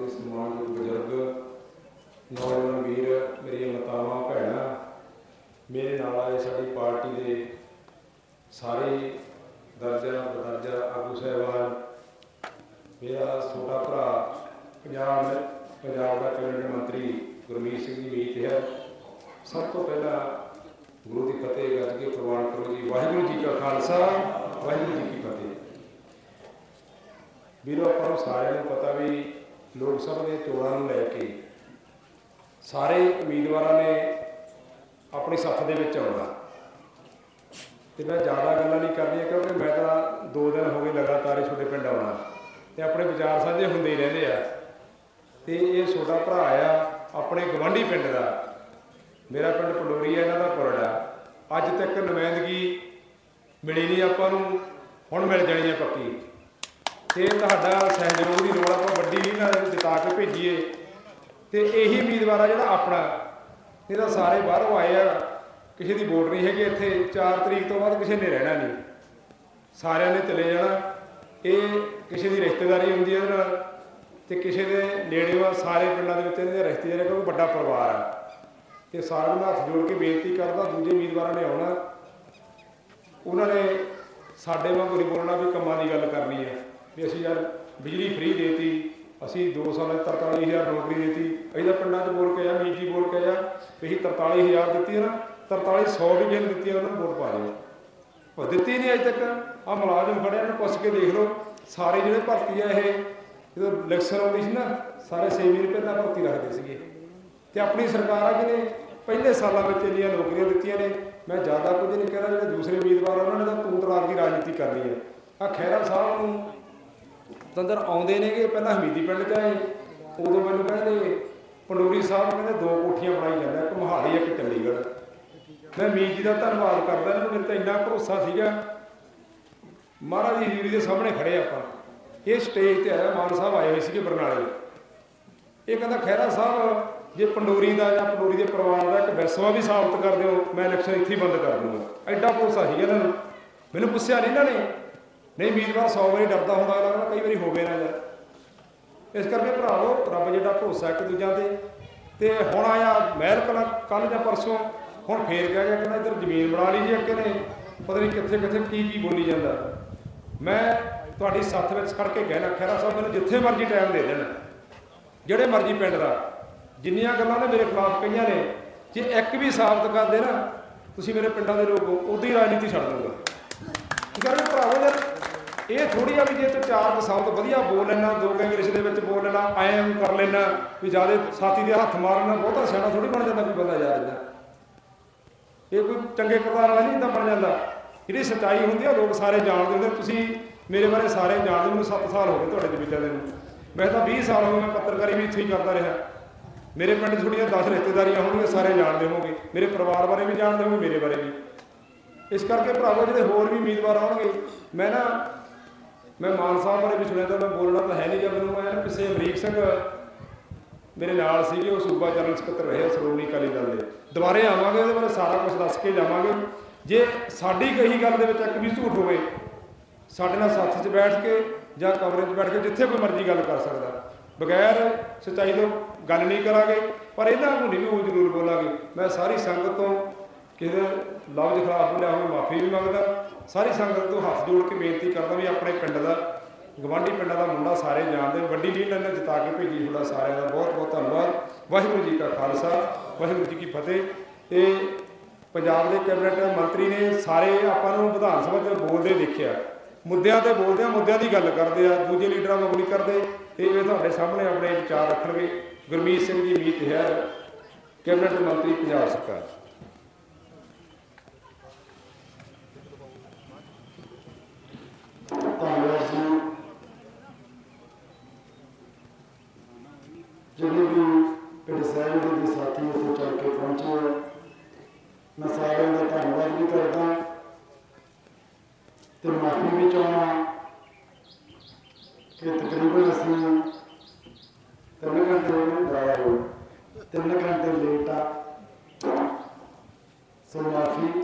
ਤੇ ਸਨਮਾਨਯੋਗ ਬਜ਼ੁਰਗ, ਨੌਜਵਾਨ ਵੀਰ, ਮੇਰੀਆਂ ਮਾਤਾਵਾਂ, ਭੈਣਾਂ, ਮੇਰੇ ਨਾਲ ਆਏ ਸਾਡੀ ਪਾਰਟੀ ਦੇ ਸਾਰੇ ਦਰਜਾ ਬਦਰਜਾ ਆਗੂ ਸਾਹਿਬਾਨ, ਮੇਰਾ ਛੋਟਾ ਭਰਾ ਪੰਜਾਬ ਪੰਜਾਬ ਦਾ ਕੈਬਨਿਟ ਮੰਤਰੀ ਗੁਰਮੀਤ ਸਿੰਘ ਜੀ ਮੀਤ ਹੈ ਸਭ ਤੋਂ ਪਹਿਲਾਂ ਗੁਰੂ ਦੀ ਫਤਿਹ ਗੱਜ ਕੇ ਪ੍ਰਵਾਨ ਕਰੋ ਜੀ। ਵਾਹਿਗੁਰੂ ਜੀ ਕਾ ਖਾਲਸਾ, ਵਾਹਿਗੁਰੂ ਜੀ ਕੀ ਫਤਿਹ। ਵੀਰੋ, ਆਪਾਂ ਨੂੰ ਸਾਰਿਆਂ ਨੂੰ ਪਤਾ ਵੀ ਲੋਕ ਸਭਾ ਦੀਆਂ ਚੋਣਾਂ ਨੂੰ ਲੈ ਕੇ ਸਾਰੇ ਉਮੀਦਵਾਰਾਂ ਨੇ ਆਪਣੀ ਸੱਥ ਦੇ ਵਿੱਚ ਆਉਣਾ। ਤੇ ਮੈਂ ਜ਼ਿਆਦਾ ਗੱਲਾਂ ਨਹੀਂ ਕਰਨੀਆਂ ਕਿਉਂਕਿ ਮੈਂ ਤਾਂ 2 ਦਿਨ ਹੋ ਗਏ ਲਗਾਤਾਰ ਹੀ ਤੁਹਾਡੇ ਪਿੰਡ ਆਉਣਾ। ਤੇ ਆਪਣੇ ਵਿਚਾਰ ਸਾਂਝੇ ਹੁੰਦੇ ਹੀ ਰਹਿੰਦੇ ਆ। ਤੇ ਇਹ ਛੋਟਾ ਭਰਾ ਆ, ਆਪਣੇ ਗਵੰਡੀ ਪਿੰਡ ਦਾ। ਮੇਰਾ ਪਿੰਡ ਪੰਡੋਰੀ ਹੈ ਇਹਨਾਂ ਦਾ ਪੁਰੜਾ ਅੱਜ ਤੱਕ ਨੁਮਾਇੰਦਗੀ ਮਿਲੀ ਨਹੀਂ ਆਪਾਂ ਨੂੰ, ਹੁਣ ਮਿਲ ਜਾਣੀ ਹੈ ਪੱਕੀ। ਤੇ ਤੁਹਾਡਾ ਸਹਿਯੋਗ ਦੀ ਲੋੜ ਆਪਾਂ ਵੱਡੀ ਵੀ ਨਾਲ ਜਿਤਾ ਕੇ ਭੇਜੀਏ। ਤੇ ਇਹੀ ਉਮੀਦਵਾਰ ਆ ਜਿਹੜਾ ਆਪਣਾ ਇਹਦਾ ਸਾਰੇ ਬਾਹਰੋਂ ਆਏ ਆ। ਕਿਸੇ ਦੀ ਵੋਟ ਨਹੀਂ ਹੈਗੀ ਇੱਥੇ। 4 ਤਰੀਕ ਤੋਂ ਬਾਅਦ ਕਿਸੇ ਨੇ ਰਹਿਣਾ ਨਹੀਂ। ਸਾਰਿਆਂ ਨੇ ਚਲੇ ਜਾਣਾ। ਇਹ ਕਿਸੇ ਦੀ ਰਿਸ਼ਤੇਦਾਰੀ ਹੁੰਦੀ ਹੈ ਇਹਦੇ ਨਾਲ। ਤੇ ਕਿਸੇ ਦੇ ਨੇੜੇ ਆ ਸਾਰੇ ਪਿੰਡਾਂ ਦੇ ਵਿੱਚ ਇਹਦੇ ਦੇ ਰਿਸ਼ਤੇਦਾਰ ਕਿਉਂਕਿ ਵੱਡਾ ਪਰਿਵਾਰ ਆ। ਤੇ ਸਾਰਿਆਂ ਨੂੰ ਹੱਥ ਜੋੜ ਕੇ ਬੇਨਤੀ ਕਰਦਾ, ਦੂਜੇ ਉਮੀਦਵਾਰਾਂ ਨੇ ਆਉਣਾ। ਉਹਨਾਂ ਨੇ ਸਾਡੇ ਵਾਂਗੂ ਨਹੀਂ ਬੋਲਣਾ ਵੀ ਕੰਮਾਂ ਦੀ ਗੱਲ ਕਰਨੀ ਹੈ ਵੀ ਅਸੀਂ ਯਾਰ ਬਿਜਲੀ ਫ੍ਰੀ ਦੇਤੀ, ਅਸੀਂ 2 ਸਾਲਾਂ 'ਚ 43000 ਨੌਕਰੀ ਦੇਤੀ। ਅਸੀਂ ਤਾਂ ਪਿੰਡਾਂ 'ਚ ਬੋਲ ਕੇ ਆ ਮੀਜੀ ਬੋਲ ਕੇ ਆ, ਵੀ ਅਸੀਂ 43000 ਦਿੱਤੀ ਹੈ ਨਾ 4300 ਵੀ ਜਿਹਨੂੰ ਦਿੱਤੀ ਹੈ ਉਹਨਾਂ ਨੂੰ ਵੋਟ ਪਾ ਦਿਓ। ਉਹ ਦਿੱਤੀ ਨਹੀਂ ਅਜੇ ਤੱਕ। ਆ ਮੁਲਾਜ਼ਮ ਖੜਿਆ ਨੂੰ ਪੁੱਛ ਕੇ ਦੇਖ ਲਓ। ਸਾਰੇ ਜਿਹੜੇ ਭਰਤੀ ਆ ਇਹ, ਜਦੋਂ ਇਲੈਕਸ਼ਨ ਆਉਂਦੀ ਸੀ ਨਾ, ਸਾਰੇ 6 ਰੁਪਏ ਪਹਿਲਾਂ ਭਰਤੀ ਰੱਖਦੇ ਸੀਗੇ। ਤੇ ਆਪਣੀ ਸਰਕਾਰ ਆ ਜਿਹਨੇ ਪਹਿਲੇ ਸਾਲਾਂ ਵਿੱਚ ਇੰਨੀਆਂ ਨੌਕਰੀਆਂ ਦਿੱਤੀਆਂ ਨੇ। ਮੈਂ ਜ਼ਿਆਦਾ ਕੁਝ ਨਹੀਂ ਕਹਿ ਰਿਹਾ, ਜਿਹੜੇ ਦੂਸਰੇ ਉਮੀਦਵਾਰ ਉਹਨਾਂ ਨੇ ਤਾਂ ਤੂੰ ਤਲਾਕ ਦੀ ਰਾਜਨੀਤੀ ਕਰਨੀ ਹੈ। ਆ ਖਹਿਰਾ ਸਾਹਿਬ ਨੂੰ ਤੰਦਰ ਆਉਂਦੇ ਨੇਗੇ ਪਹਿਲਾਂ ਹਮੀਦੀ ਪਿੰਡ ਚ ਆਏ, ਉਦੋਂ ਮੈਨੂੰ ਕਹਿੰਦੇ ਪੰਡੋਰੀ ਸਾਹਿਬ ਕਹਿੰਦੇ ਦੋ ਕੋਠੀਆਂ ਬਣਾਈ ਜਾਂਦਾ ਇੱਕ ਮੋਹਾਲੀ, ਇੱਕ ਚੰਡੀਗੜ੍ਹ। ਮੈਂ ਮੀਤ ਜੀ ਦਾ ਧੰਨਵਾਦ ਕਰਦਾ, ਇਹਨਾਂ ਨੂੰ ਮੇਰੇ ਤੇ ਇੰਨਾ ਭਰੋਸਾ ਸੀਗਾ। ਮਹਾਰਾਜ ਦੀ ਦੇ ਸਾਹਮਣੇ ਖੜੇ ਆਪਾਂ। ਇਹ ਸਟੇਜ ਤੇ ਆਇਆ, ਮਾਨ ਸਾਹਿਬ ਆਏ ਹੋਏ ਸੀਗੇ ਬਰਨਾਲੇ। ਇਹ ਕਹਿੰਦਾ, ਖਹਿਰਾ ਸਾਹਿਬ, ਜੇ ਪੰਡੋਰੀ ਦਾ ਜਾਂ ਪੰਡੋਰੀ ਦੇ ਪਰਿਵਾਰ ਦਾ ਇੱਕ ਵਿਰਸਵਾ ਵੀ ਸਾਬਤ ਕਰ ਦਿਓ, ਮੈਂ ਇਲੈਕਸ਼ਨ ਇੱਥੇ ਹੀ ਬੰਦ ਕਰ ਦੂੰਗਾ। ਐਡਾ ਭਰੋਸਾ ਸੀਗਾ ਇਹਨਾਂ ਨੂੰ। ਮੈਨੂੰ ਪੁੱਛਿਆ ਨਹੀਂ ਇਹਨਾਂ ਨੇ ਨਹੀਂ ਉਮੀਦਵਾਰ 100 ਵਾਰੀ ਡਰਦਾ ਹੁੰਦਾ, ਅਗਲਾ ਕਈ ਵਾਰੀ ਹੋਵੇ ਨਾ ਯਾਰ। ਇਸ ਕਰਕੇ ਭਰਾਵੋ, ਰੱਬ ਜਿਹੜਾ ਭਰੋਸਾ ਇੱਕ ਦੂਜਿਆਂ ਤੇ ਤੇ ਹੁਣ ਆਇਆ ਮਹਿਲ ਕਲਾ ਕੱਲ ਜਾਂ ਪਰਸੋਂ, ਹੁਣ ਫੇਰ ਕਹਿ ਗਿਆ ਕਹਿੰਦਾ ਇੱਧਰ ਜ਼ਮੀਨ ਬਣਾ ਲਈ ਜੀ ਅੱਗੇ ਨੇ ਪਤਾ ਨਹੀਂ ਕਿੱਥੇ ਕਿੱਥੇ ਕੀ ਕੀ ਬੋਲੀ ਜਾਂਦਾ। ਮੈਂ ਤੁਹਾਡੀ ਸੱਥ ਵਿੱਚ ਖੜ ਕੇ ਕਹਿਣਾ ਖੈਰਾ ਸਾਹਿਬ ਮੈਨੂੰ ਜਿੱਥੇ ਮਰਜ਼ੀ ਟਾਈਮ ਦੇ ਦੇਣ। ਜਿਹੜੇ ਮਰਜ਼ੀ ਪਿੰਡ ਦਾ, ਜਿੰਨੀਆਂ ਗੱਲਾਂ ਨੇ ਮੇਰੇ ਖਿਲਾਫ ਕਹੀਆਂ ਨੇ, ਜੇ ਇੱਕ ਵੀ ਸਾਬਤ ਕਰਦੇ ਨਾ, ਤੁਸੀਂ ਮੇਰੇ ਪਿੰਡਾਂ ਦੇ ਲੋਕ ਉਦੋਂ ਹੀ ਰਾਜਨੀਤੀ ਛੱਡ ਦੂੰਗਾ ਠੀਕ ਨਾ ਭਰਾਵੋ, ਯਾਰ? ਇਹ ਥੋੜੀ ਆ ਵੀ ਜੇ ਤੂੰ ਚਾਰ ਦਸਾਂ ਤੋਂ ਵਧੀਆ ਬੋਲ ਲੈਣਾ ਦੋ ਕੁ ਇੰਗਲਿਸ਼ ਦੇ ਵਿੱਚ ਬੋਲ ਲੈਣਾ, ਐਂ ਕਰ ਲੈਣਾ, ਵੀ ਜਿਆਦੇ ਸਾਥੀ ਦੇ ਹੱਥ ਮਾਰਨਾ ਬਹੁਤਾ ਸਿਆਣਾ ਥੋੜੀ ਬਣ ਜਾਂਦਾ, ਕੋਈ ਬੰਦਾ ਯਾਰ ਇਹਦਾ ਇਹ ਕੋਈ ਚੰਗੇ ਕਿਰਦਾਰ ਵਾਲਾ ਨਹੀਂ ਤਾਂ ਬਣ ਜਾਂਦਾ। ਜਿਹੜੀ ਸੱਚਾਈ ਹੁੰਦੀ ਆ, ਲੋਕ ਸਾਰੇ ਜਾਣਦੇ ਹੁੰਦੇ ਤੁਸੀਂ ਮੇਰੇ ਬਾਰੇ ਸਾਰੇ ਜਾਣਦੇ ਮੈਨੂੰ 7 ਸਾਲ ਹੋ ਗਏ ਤੁਹਾਡੇ ਦੇ ਵਿਚਾਰੇ ਨੂੰ ਮੈਂ ਤਾਂ 20 ਸਾਲ ਹੋ ਗਏ ਮੈਂ ਪੱਤਰਕਾਰੀ ਵੀ ਇੱਥੇ ਹੀ ਕਰਦਾ ਰਿਹਾ। ਮੇਰੇ ਪਿੰਡ 'ਚ ਥੋੜੀਆਂ 10 ਰਿਸ਼ਤੇਦਾਰੀਆਂ ਹੋਣਗੀਆਂ, ਸਾਰੇ ਜਾਣਦੇ ਹੋਵੋਗੇ। ਮੇਰੇ ਪਰਿਵਾਰ ਬਾਰੇ ਵੀ ਜਾਣਦੇ ਹੋਵੋਗੇ, ਮੇਰੇ ਬਾਰੇ ਵੀ। ਇਸ ਕਰਕੇ ਭਰਾਵੋ, ਜਿਹੜੇ ਹੋਰ ਵੀ ਉਮੀਦਵਾਰ ਆਉਣਗੇ, ਮੈਂ ਨਾ ਮੈਂ ਮਾਨ ਸਾਹਿਬ ਬਾਰੇ ਵੀ ਸੁਣਿਆ ਤਾਂ ਮੈਂ ਬੋਲਣਾ ਤਾਂ ਹੈ ਨਹੀਂ ਜਦ ਮੈਨੂੰ ਮੈਂ ਨਾ ਕਿਸੇ ਅਮਰੀਕ ਸਿੰਘ ਮੇਰੇ ਨਾਲ ਸੀਗੇ, ਉਹ ਸੂਬਾ ਜਨਰਲ ਸਕੱਤਰ ਰਹੇ ਆ ਸ਼੍ਰੋਮਣੀ ਅਕਾਲੀ ਦਲ ਦੇ। ਦੁਬਾਰੇ ਆਵਾਂਗੇ, ਉਹਦੇ ਬਾਰੇ ਸਾਰਾ ਕੁਝ ਦੱਸ ਕੇ ਜਾਵਾਂਗੇ। ਜੇ ਸਾਡੀ ਕਹੀ ਗੱਲ ਦੇ ਵਿੱਚ ਇੱਕ ਵੀ ਝੂਠ ਹੋਵੇ, ਸਾਡੇ ਨਾਲ ਸਾਥ 'ਚ ਬੈਠ ਕੇ ਜਾਂ ਕਮਰੇ 'ਚ ਬੈਠ ਕੇ ਜਿੱਥੇ ਕੋਈ ਮਰਜ਼ੀ ਗੱਲ ਕਰ ਸਕਦਾ। ਬਗੈਰ ਸੱਚਾਈ ਤੋਂ ਗੱਲ ਨਹੀਂ ਕਰਾਂਗੇ, ਪਰ ਇਹਨਾਂ ਨੂੰ ਨਹੀਂ ਵੀ ਉਹ ਜ਼ਰੂਰ ਬੋਲਾਂਗੇ। ਮੈਂ ਸਾਰੀ ਸੰਗਤ ਤੋਂ ਕਿਸੇ ਦੇ ਲਫ਼ਜ਼ ਖਰਾਬ ਬੋਲਿਆ ਹੋਵੇ, ਮਾਫੀ ਵੀ ਮੰਗਦਾ। ਸਾਰੀ ਸੰਗਤ ਤੋਂ ਹੱਥ ਜੋੜ ਕੇ ਬੇਨਤੀ ਕਰਦਾ ਵੀ ਆਪਣੇ ਪਿੰਡ ਦਾ, ਗਵਾਂਢੀ ਪਿੰਡਾਂ ਦਾ ਮੁੰਡਾ ਸਾਰੇ ਜਾਣਦੇ, ਵੱਡੀ ਲੀਡ ਨੇ ਜਿਤਾ ਕੇ ਭੇਜੀ ਤੁਹਾਡਾ ਸਾਰਿਆਂ ਦਾ ਬਹੁਤ ਬਹੁਤ ਧੰਨਵਾਦ। ਵਾਹਿਗੁਰੂ ਜੀ ਕਾ ਖਾਲਸਾ, ਵਾਹਿਗੁਰੂ ਜੀ ਕੀ ਫਤਿਹ। ਤੇ ਪੰਜਾਬ ਦੇ ਕੈਬਨਿਟ ਮੰਤਰੀ ਨੇ ਸਾਰੇ ਆਪਾਂ ਨੂੰ ਵਿਧਾਨ ਸਭਾ 'ਚ ਬੋਲਦੇ ਦੇਖਿਆ। ਮੁੱਦਿਆਂ ਤੇ ਬੋਲਦੇ ਆ, ਮੁੱਦਿਆਂ ਦੀ ਗੱਲ ਕਰਦੇ ਆ, ਦੂਜੇ ਲੀਡਰਾਂ ਵਾਂਗ ਨਹੀਂ ਕਰਦੇ। ਤੇ ਇਹ ਤੁਹਾਡੇ ਸਾਹਮਣੇ ਆਪਣੇ ਵਿਚਾਰ ਰੱਖਣਗੇ। ਗੁਰਮੀਤ ਸਿੰਘ ਜੀ, ਮੀਤ ਹੈ ਕੈਬਨਿਟ ਮੰਤਰੀ, ਪੰਜਾਬ ਸਰਕਾਰ। ਧੰਨਵਾਦ ਜੀ ਜਿਹੜੇ ਵੀ ਪਿੰਡ ਸਾਹਿਬ ਦੇ ਸਾਥੀ ਇੱਥੇ ਚੱਲ ਕੇ ਪਹੁੰਚੇ ਮੈਂ ਸਾਰਿਆਂ ਦਾ ਧੰਨਵਾਦ ਵੀ ਕਰਦਾ ਤੇ ਮਾਫੀ ਵੀ ਚਾਹੁੰਦਾ ਕਿ ਤਕਰੀਬਨ ਅਸੀਂ ਤਿੰਨ ਘੰਟੇ ਨੂੰ ਆਇਆ ਹੋ ਤਿੰਨ ਘੰਟੇ ਲੇਟ ਆ। ਸੋ ਮਾਫੀ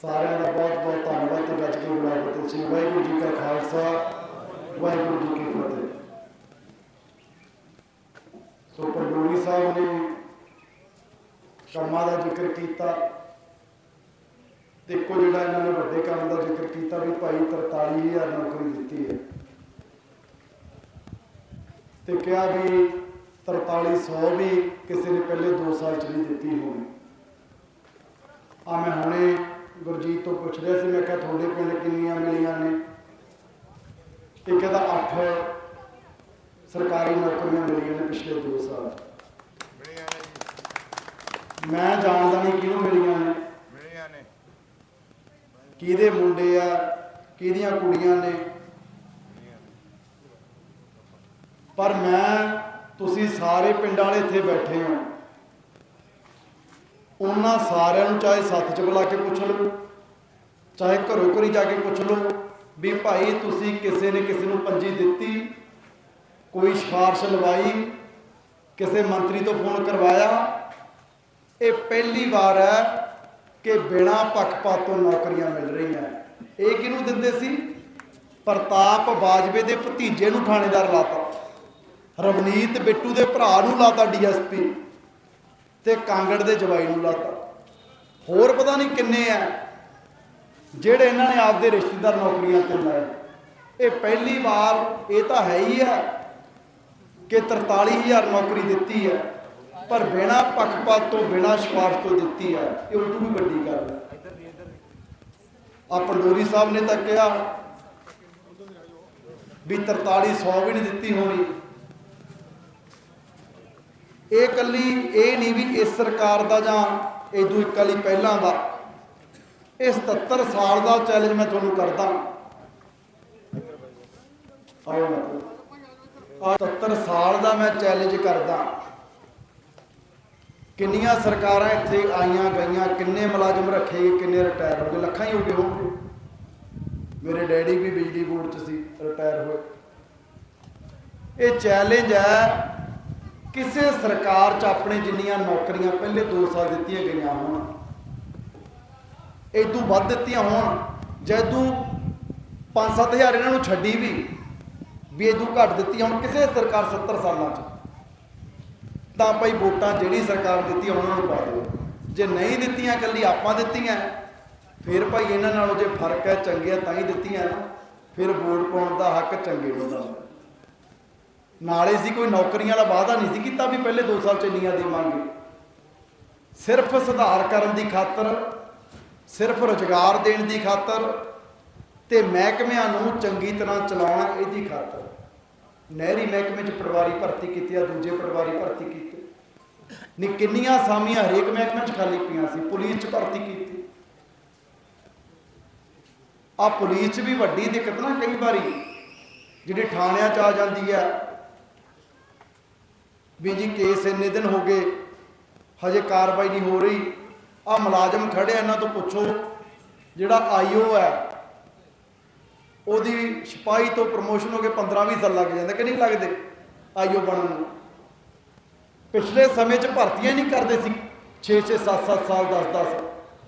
ਸਾਰਿਆਂ ਦਾ ਬਹੁਤ ਬਹੁਤ ਧੰਨਵਾਦ ਤੇ ਗੱਜ ਕੇ ਬੁਲਾ ਫਤਿਹ ਸਿੰਘ ਵਾਹਿਗੁਰੂ ਜੀ ਕਾ ਖਾਲਸਾ, ਵਾਹਿਗੁਰੂ ਜੀ ਕੀ ਫਤਿਹ। ਸੋ ਪੰਡੋਰੀ ਸਾਹਿਬ ਨੇ ਕੰਮਾਂ ਦਾ ਜ਼ਿਕਰ ਕੀਤਾ। ਤੇ ਇੱਕੋ ਜਿਹੜਾ ਇਹਨਾਂ ਨੇ ਵੱਡੇ ਕੰਮ ਦਾ ਜ਼ਿਕਰ ਕੀਤਾ ਵੀ ਭਾਈ 43000 ਨੌਕਰੀ ਦਿੱਤੀ ਹੈ। ਤੇ ਕਿਹਾ ਵੀ 4300 ਵੀ ਕਿਸੇ ਨੇ ਪਹਿਲੇ 2 ਸਾਲ ਚ ਨਹੀਂ ਦਿੱਤੀ ਹੋਣੀ। ਆ ਮੈਂ ਹੁਣੇ ਗੁਰਜੀਤ ਤੋਂ ਪੁੱਛ ਰਿਹਾ ਸੀ ਮੈਂ ਕਿਹਾ ਤੁਹਾਡੇ ਪਿੰਡ ਕਿੰਨੀਆਂ ਮਿਲੀਆਂ ਨੇ? ਇਹ ਕਹਿੰਦਾ 8 ਸਰਕਾਰੀ ਨੌਕਰੀਆਂ ਮਿਲੀਆਂ ਨੇ ਪਿਛਲੇ 2 ਸਾਲ। ਮਿਲੀਆਂ ਨੇ ਜੀ ਮੈਂ ਜਾਣਦਾ ਨਹੀਂ ਕਿਹਨੂੰ ਮਿਲੀਆਂ ਨੇ। ਮਿਲੀਆਂ ਨੇ। ਕਿਹਦੇ ਮੁੰਡੇ ਆ ਕਿਹਦੀਆਂ ਕੁੜੀਆਂ ਨੇ। ਪਰ ਮੈਂ ਤੁਸੀਂ ਸਾਰੇ ਪਿੰਡ ਵਾਲੇ ਇੱਥੇ ਬੈਠੇ ਹੋ। ਉਹਨਾਂ ਸਾਰਿਆਂ ਨੂੰ ਚਾਹੇ ਸੱਥ 'ਚ ਬੁਲਾ ਕੇ ਪੁੱਛ ਲਓ, ਚਾਹੇ ਘਰੋਂ ਘਰੀ ਜਾ ਕੇ ਪੁੱਛ ਲਓ ਵੀ ਭਾਈ ਤੁਸੀਂ ਕਿਸੇ ਨੇ ਕਿਸੇ ਨੂੰ ਪੰਜੀ ਦਿੱਤੀ, ਕੋਈ ਸਿਫਾਰਿਸ਼ ਲਵਾਈ, ਕਿਸੇ ਮੰਤਰੀ ਤੋਂ ਫੋਨ ਕਰਵਾਇਆ? ਇਹ ਪਹਿਲੀ ਵਾਰ ਹੈ ਕਿ ਬਿਨਾਂ ਪੱਖਪਾਤ ਤੋਂ ਨੌਕਰੀਆਂ ਮਿਲ ਰਹੀਆਂ। ਇਹ ਕਿਹਨੂੰ ਦਿੰਦੇ ਸੀ? ਪ੍ਰਤਾਪ ਬਾਜਵੇ ਦੇ ਭਤੀਜੇ ਨੂੰ ਥਾਣੇਦਾਰ ਲਾਤਾ। ਰਵਨੀਤ ਬਿੱਟੂ ਦੇ ਭਰਾ ਨੂੰ ਲਾਤਾ ਡੀਐਸਪੀ। ਤੇ ਕਾਂਗੜ ਦੇ ਜਵਾਈ ਨੂੰ ਲਾਤਾ। ਹੋਰ ਪਤਾ ਨਹੀਂ ਕਿੰਨੇ ਆ ਜਿਹੜੇ ਇਹਨਾਂ ਨੇ ਆਪਦੇ ਰਿਸ਼ਤੇਦਾਰ ਨੌਕਰੀਆਂ ਤੇ ਲਾਏ। ਇਹ ਪਹਿਲੀ ਵਾਰ ਇਹ ਤਾਂ ਹੈ ਹੀ ਹੈ ਕਿ 43000 ਨੌਕਰੀ ਦਿੱਤੀ ਹੈ ਪਰ ਬਿਨਾਂ ਪੱਖਪਾਤ ਤੋਂ, ਬਿਨਾਂ ਸਿਫਾਰਸ਼ ਤੋਂ ਦਿੱਤੀ ਹੈ ਇਹ ਉਲਟੂ ਵੀ ਵੱਡੀ ਗੱਲ ਹੈ ਆ ਪੰਡੋਰੀ ਸਾਹਿਬ ਨੇ ਤਾਂ ਕਿਹਾ ਵੀ 4300 ਵੀ ਨਹੀਂ ਦਿੱਤੀ ਹੋਣੀ। ਇਹ ਕੱਲੀ ਇਹ ਨਹੀਂ ਵੀ ਇਸ ਸਰਕਾਰ ਦਾ ਜਾਂ ਇਦੋਂ ਇੱਕ ਵਾਲੀ ਪਹਿਲਾਂ ਦਾ। ਇਹ 77 ਸਾਲ ਦਾ ਚੈਲੰਜ ਮੈਂ ਤੁਹਾਨੂੰ ਕਰਦਾ। ਆਓ ਆ 77 ਸਾਲ ਦਾ ਮੈਂ ਚੈਲੰਜ ਕਰਦਾ। ਕਿੰਨੀਆਂ ਸਰਕਾਰਾਂ ਇੱਥੇ ਆਈਆਂ ਗਈਆਂ, ਕਿੰਨੇ ਮੁਲਾਜ਼ਮ ਰੱਖੇ ਗਏ, ਕਿੰਨੇ ਰਿਟਾਇਰ ਹੋ ਗਏ, ਲੱਖਾਂ ਹੀ ਹੋ ਗਏ ਹੋਣਗੇ ਮੇਰੇ ਡੈਡੀ ਵੀ ਬਿਜਲੀ ਬੋਰਡ 'ਚ ਸੀ ਰਿਟਾਇਰ ਹੋਏ। ਇਹ ਚੈਲੰਜ ਹੈ ਕਿਸੇ ਸਰਕਾਰ 'ਚ ਆਪਣੇ ਜਿੰਨੀਆਂ ਨੌਕਰੀਆਂ ਪਹਿਲੇ 2 ਸਾਲ ਦਿੱਤੀਆਂ ਗਈਆਂ ਹੋਣ ਇਦੋਂ ਵੱਧ ਦਿੱਤੀਆਂ ਹੋਣ, ਜੈਦੂ 5-7000 ਇਹਨਾਂ ਨੂੰ ਛੱਡੀ ਵੀ ਵੀ ਇਦੋਂ ਘੱਟ ਦਿੱਤੀ ਹੁਣ, ਕਿਸੇ ਸਰਕਾਰ 70 ਸਾਲਾਂ 'ਚ। ਤਾਂ ਭਾਈ ਵੋਟਾਂ ਜਿਹੜੀ ਸਰਕਾਰ ਦਿੱਤੀ ਉਹਨਾਂ ਨੂੰ ਪਾ ਦਿਓ। ਜੇ ਨਹੀਂ ਦਿੱਤੀਆਂ, ਇਕੱਲੀ ਆਪਾਂ ਦਿੱਤੀਆਂ, ਫਿਰ ਭਾਈ ਇਹਨਾਂ ਨਾਲੋਂ ਜੇ ਫ਼ਰਕ ਹੈ, ਚੰਗੇ ਤਾਂ ਹੀ ਦਿੱਤੀਆਂ। ਫਿਰ ਵੋਟ ਪਾਉਣ ਦਾ ਹੱਕ ਚੰਗੇ ਨੂੰ ਦਾ ਨਾਲੇ ਸੀ ਕੋਈ ਨੌਕਰੀਆਂ ਵਾਲਾ ਵਾਅਦਾ ਨਹੀਂ ਸੀ ਕੀਤਾ ਵੀ ਪਹਿਲੇ 2 ਸਾਲ ਚ ਇੰਨੀਆਂ ਦੇਵਾਂਗੇ। ਸਿਰਫ ਸੁਧਾਰ ਕਰਨ ਦੀ ਖਾਤਰ, ਸਿਰਫ ਰੁਜ਼ਗਾਰ ਦੇਣ ਦੀ ਖਾਤਰ ਤੇ ਮਹਿਕਮਿਆਂ ਨੂੰ ਚੰਗੀ ਤਰ੍ਹਾਂ ਚਲਾਉਣਾ ਇਹਦੀ ਖਾਤਰ। ਨਹਿਰੀ ਮਹਿਕਮੇ 'ਚ ਪਟਵਾਰੀ ਭਰਤੀ ਕੀਤੀ ਆ, ਦੂਜੇ ਪਟਵਾਰੀ ਭਰਤੀ ਕੀਤੇ। ਨੀ ਕਿੰਨੀਆਂ ਸਾਮੀਆਂ ਹਰੇਕ ਮਹਿਕਮੇ 'ਚ ਖਾਲੀ ਪਈਆਂ ਸੀ, ਪੁਲਿਸ 'ਚ ਭਰਤੀ ਕੀਤੀ। ਆ ਪੁਲਿਸ 'ਚ ਵੀ ਵੱਡੀ ਦਿੱਕਤ ਨਾ ਕਈ ਵਾਰੀ, ਜਿਹੜੀ ਥਾਣਿਆਂ 'ਚ ਆ ਜਾਂਦੀ ਆ ਵੀ ਜੀ ਕੇਸ ਇੰਨੇ ਦਿਨ ਹੋ ਗਏ, ਹਜੇ ਕਾਰਵਾਈ ਨਹੀਂ ਹੋ ਰਹੀ। ਆ ਮੁਲਾਜ਼ਮ ਖੜੇ ਇਹਨਾਂ ਤੋਂ ਪੁੱਛੋ, ਜਿਹੜਾ ਆਈਓ ਹੈ, ਉਹਦੀ ਸਿਪਾਹੀ ਤੋਂ ਪ੍ਰਮੋਸ਼ਨ ਹੋ ਕੇ 15-20 ਸਾਲ ਲੱਗ ਜਾਂਦੇ, ਕਿ ਨਹੀਂ ਲੱਗਦੇ ਆਈਓ ਬਣਨ ਨੂੰ? ਪਿਛਲੇ ਸਮੇਂ 'ਚ ਭਰਤੀਆਂ ਨਹੀਂ ਕਰਦੇ ਸੀ 6-6 7-7 ਸਾਲ 10-10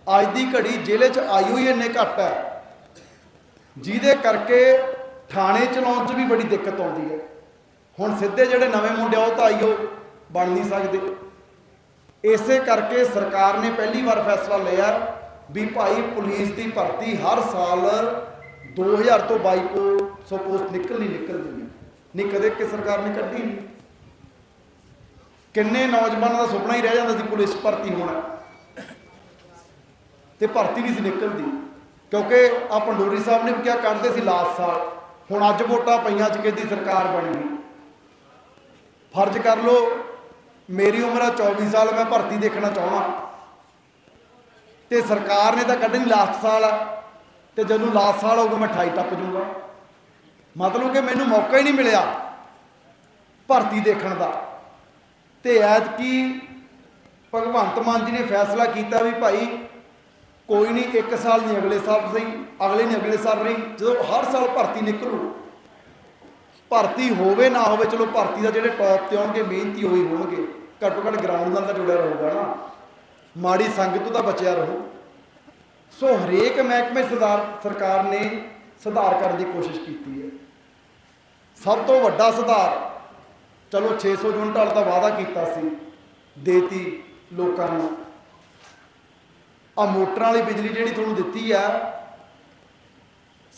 ਅੱਜ ਦੀ ਘੜੀ ਜ਼ਿਲ੍ਹੇ 'ਚ ਆਈਓ ਹੀ ਇੰਨੇ ਘੱਟ ਹੈ। ਜਿਹਦੇ ਕਰਕੇ ਥਾਣੇ ਚਲਾਉਣ 'ਚ ਵੀ ਬੜੀ ਦਿੱਕਤ ਆਉਂਦੀ ਹੈ। ਹੁਣ ਸਿੱਧੇ ਜਿਹੜੇ ਨਵੇਂ ਮੁੰਡੇ ਉਹ ਤਾਂ ਆਈਓ, ਬਣ ਨਹੀਂ ਸਕਦੇ। ਇਸੇ ਕਰਕੇ ਸਰਕਾਰ ਨੇ ਪਹਿਲੀ ਵਾਰ ਫੈਸਲਾ ਲਿਆ ਵੀ ਭਾਈ ਪੁਲਿਸ ਦੀ ਭਰਤੀ ਹਰ ਸਾਲ 2000 ਤੋਂ 2200 ਪੋਸਟ ਨਿਕਲਣੀ ਨਿਕਲਦੀ ਹੈ ਨਹੀਂ, ਕਦੇ ਕਿ ਸਰਕਾਰ ਨੇ ਕੱਢੀ ਨਹੀਂ। ਕਿੰਨੇ ਨੌਜਵਾਨਾਂ ਦਾ ਸੁਪਨਾ ਹੀ ਰਹਿ ਜਾਂਦਾ ਸੀ ਪੁਲਿਸ ਭਰਤੀ ਹੋਣਾ। ਤੇ ਭਰਤੀ ਨਹੀਂ ਸੀ ਨਿਕਲਦੀ। ਕਿਉਂਕਿ ਆ ਪੰਡੋਰੀ ਸਾਹਿਬ ਨੇ ਵੀ ਕਿਹਾ, ਕੱਢਦੇ ਸੀ ਲਾਸਟ ਸਾਲ। ਹੁਣ ਅੱਜ ਵੋਟਾਂ ਪਈਆਂ ਚ ਕਿਹਦੀ ਸਰਕਾਰ ਬਣ ਗਈ ਫਰਜ਼ ਕਰ ਲਓ, ਮੇਰੀ ਉਮਰ ਆ 24 ਸਾਲ, ਮੈਂ ਭਰਤੀ ਦੇਖਣਾ ਚਾਹਣਾ ਤੇ ਸਰਕਾਰ ਨੇ ਤਾਂ ਕੱਢਣੀ ਲਾਸਟ ਸਾਲ ਆ, ਤੇ ਜਦੋਂ ਲਾਸਟ ਸਾਲ ਹੋਊਗਾ, ਮੈਂ 28 ਟੱਪ ਜਾਊਂਗਾ। ਮਤਲਬ ਕਿ ਮੈਨੂੰ ਮੌਕਾ ਹੀ ਨਹੀਂ ਮਿਲਿਆ ਭਰਤੀ ਦੇਖਣ ਦਾ। ਤੇ ਐਤਕੀ ਭਗਵੰਤ ਮਾਨ ਜੀ ਨੇ ਫੈਸਲਾ ਕੀਤਾ ਵੀ ਭਾਈ, ਕੋਈ ਨਹੀਂ, ਇੱਕ ਸਾਲ ਨਹੀਂ, ਅਗਲੇ ਸਾਲ ਸਹੀ, ਅਗਲੇ ਨਹੀਂ, ਅਗਲੇ ਸਾਲ ਰਹੀ। ਜਦੋਂ ਹਰ ਸਾਲ ਭਰਤੀ ਨਿਕਲੂ ਭਰਤੀ ਹੋਵੇ ਨਾ ਹੋਵੇ, ਚਲੋ ਭਰਤੀ ਦਾ ਜਿਹੜੇ ਟੌਪ ਤੇ ਆਉਣਗੇ, ਮਿਹਨਤੀ ਹੋਈ ਹੋਣਗੇ। ਘੱਟੋ ਘੱਟ ਗਰਾਊਂਡ ਨਾਲ ਤਾਂ ਜੁੜਿਆ ਰਹੂਗਾ ਨਾ। ਮਾੜੀ ਸੰਗਤ ਤੋਂ ਤਾਂ ਬਚਿਆ ਰਹੋ। ਸੋ ਹਰੇਕ ਮਹਿਕਮੇ ਸੁਧਾਰ ਸਰਕਾਰ ਨੇ ਸੁਧਾਰ ਕਰਨ ਦੀ ਕੋਸ਼ਿਸ਼ ਕੀਤੀ ਹੈ। ਸਭ ਤੋਂ ਵੱਡਾ ਸੁਧਾਰ, ਚਲੋ 600 ਯੂਨਿਟ ਵਾਲਾ ਤਾਂ ਵਾਅਦਾ ਕੀਤਾ ਸੀ, ਦੇਤੀ ਲੋਕਾਂ ਨੂੰ। ਆ ਮੋਟਰਾਂ ਵਾਲੀ ਬਿਜਲੀ ਜਿਹੜੀ ਤੁਹਾਨੂੰ ਦਿੱਤੀ ਆ